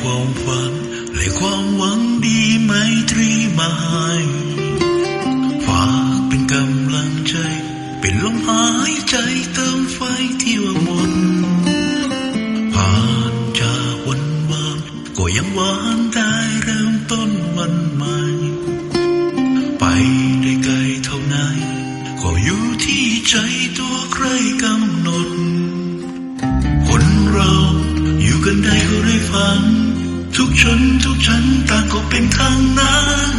ความฝันและความหวังดีไมตรีมาให้ฝากเป็นกำลังใจ เป็นลมหายใจเติมไฟที่ว่างมนผ่านจากวันวานก็ยังหวานได้เริ่มต้นวันใหม่ ไปได้ไกลเท่าไหนก็อยู่ที่ใจตัวใครกำหนด คนเรา กันได้ก็ได้ฝันทุกชนทุกชั้นต่างก็เป็นทางนั้น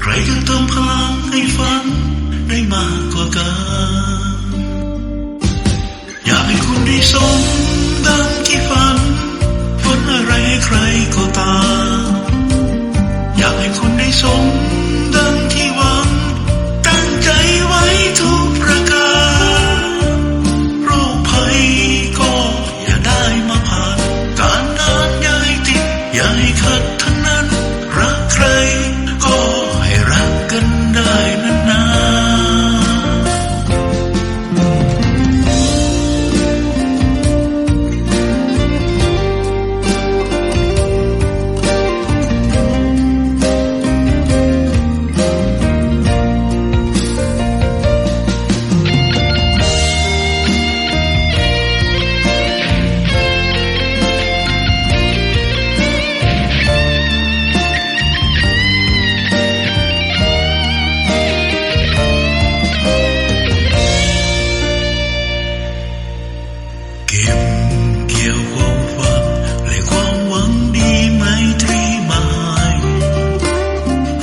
ใครจะเติมพลังให้ฝันได้มากกว่ากัน อยากให้คุณได้สม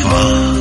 我